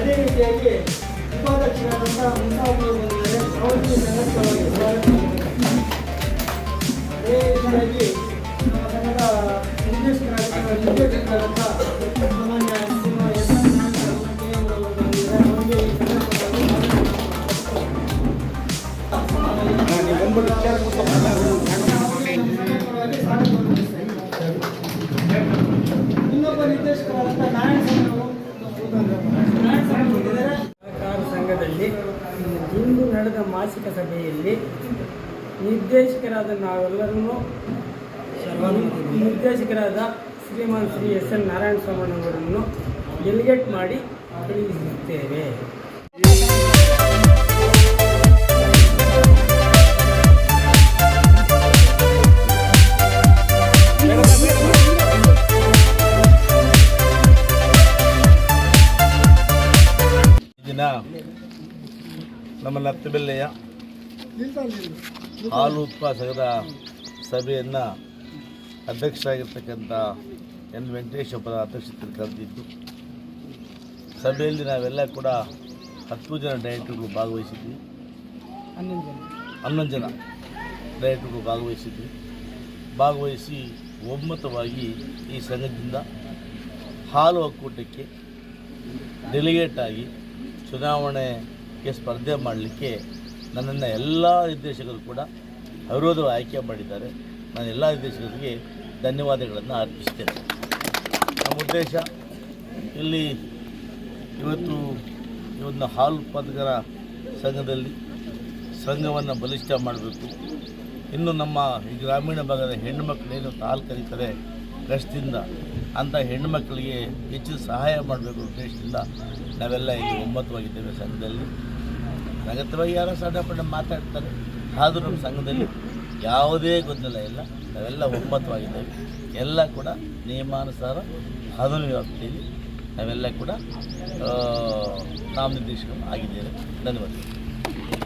ಅದೇ ರೀತಿಯಾಗಿ ಉಪಾಧ್ಯಕ್ಷರಾದಂಥ ಮುಂತಾಗುವಂತೆ ಅವರಿಗೆ ಸಂಘಕ್ಕೆ ಸ್ವಾಗತ ಅದೇ ರೀತಿಯಾಗಿ ನಮ್ಮ ಸಂಘದ ನಿರ್ದೇಶಕರಾದಂಥ ನಿರ್ದೇಶಕರಾದಂಥ ಸಾಮಾನ್ಯ ಎಸ್ ಎನ್ ಇನ್ನೊಬ್ಬ ನಿರ್ದೇಶಕರಾದಂಥ ನಾರಾಯಣ ಇಂದು ನಡೆದ ಮಾಸಿಕ ಸಭೆಯಲ್ಲಿ ನಿರ್ದೇಶಕರಾದ ನಾವೆಲ್ಲರೂ ನಿರ್ದೇಶಕರಾದ ಶ್ರೀಮಾನ್ ಶ್ರೀ ಎಸ್ ಎನ್ ನಾರಾಯಣ ಸ್ವಾಮಿಯವರನ್ನು ಡೆಲಿಗೇಟ್ ಮಾಡಿ ಕಳುಹಿಸುತ್ತೇವೆ. ನಮ್ಮ ನತ್ತಬೆಲ್ಲೆಯ ಹಾಲು ಉತ್ಪಾದಕರ ಸಭೆಯನ್ನು ಅಧ್ಯಕ್ಷರಾಗಿರ್ತಕ್ಕಂಥ ಎನ್ ವೆಂಕಟೇಶಪ್ಪರ ಅಧ್ಯಕ್ಷತೆಯಲ್ಲಿ ಕರೆದಿದ್ದು ಸಭೆಯಲ್ಲಿ ನಾವೆಲ್ಲ ಕೂಡ ಹತ್ತು ಜನ ಡೈರೆಕ್ಟರ್ಗಳು ಭಾಗವಹಿಸಿದ್ವಿ. ಹನ್ನೊಂದು ಜನ. ಡೈರೆಕ್ಟರ್ಗಳು ಭಾಗವಹಿಸಿದ್ವಿ. ಭಾಗವಹಿಸಿ ಒಮ್ಮತವಾಗಿ ಈ ಸಂಘದಿಂದ ಹಾಲು ಒಕ್ಕೂಟಕ್ಕೆ ಡೆಲಿಗೇಟ್ ಆಗಿ ಚುನಾವಣೆಗೆ ಸ್ಪರ್ಧೆ ಮಾಡಲಿಕ್ಕೆ ನನ್ನನ್ನು ಎಲ್ಲ ನಿರ್ದೇಶಕರು ಕೂಡ ಅವಿರೋಧ ಆಯ್ಕೆ ಮಾಡಿದ್ದಾರೆ. ನಾನು ಎಲ್ಲ ನಿರ್ದೇಶಕರಿಗೆ ಧನ್ಯವಾದಗಳನ್ನು ಅರ್ಪಿಸ್ತೇನೆ. ನಮ್ಮ ಉದ್ದೇಶ, ಇಲ್ಲಿ ಇವತ್ತು ಇವತ್ತು ಹಾಲು ಉತ್ಪಾದಕರ ಸಂಘದಲ್ಲಿ ಸಂಘವನ್ನು ಬಲಿಷ್ಠ ಮಾಡಬೇಕು. ಇನ್ನು ನಮ್ಮ ಈ ಗ್ರಾಮೀಣ ಭಾಗದ ಹೆಣ್ಣುಮಕ್ಕಳೇನು ಹಾಲು ಕರೀತಾರೆ ಕಷ್ಟದಿಂದ ಅಂಥ ಹೆಣ್ಣುಮಕ್ಕಳಿಗೆ ಹೆಚ್ಚು ಸಹಾಯ ಮಾಡಬೇಕು ಉದ್ದೇಶದಿಂದ ನಾವೆಲ್ಲ ಇಲ್ಲಿ ಒಮ್ಮತವಾಗಿದ್ದೇವೆ ಸಂಘದಲ್ಲಿ. ಅಗತ್ಯವಾಗಿ ಯಾರೋ ಸಣ್ಣ ಮಾತಾಡ್ತಾರೆ. ಆದರೂ ನಮ್ಮ ಸಂಘದಲ್ಲಿ ಯಾವುದೇ ಗೊಂದಲ ಇಲ್ಲ. ನಾವೆಲ್ಲ ಒಮ್ಮತವಾಗಿದ್ದೇವೆ ಎಲ್ಲ ಕೂಡ ನಿಯಮಾನುಸಾರ ಅದನ್ನು ವ್ಯಾಪ್ತಿಯಲ್ಲಿ ನಾವೆಲ್ಲ ಕೂಡ ನಾಮ ನಾಮನಿರ್ದೇಶನ ಆಗಿದ್ದೇವೆ. ಧನ್ಯವಾದಗಳು.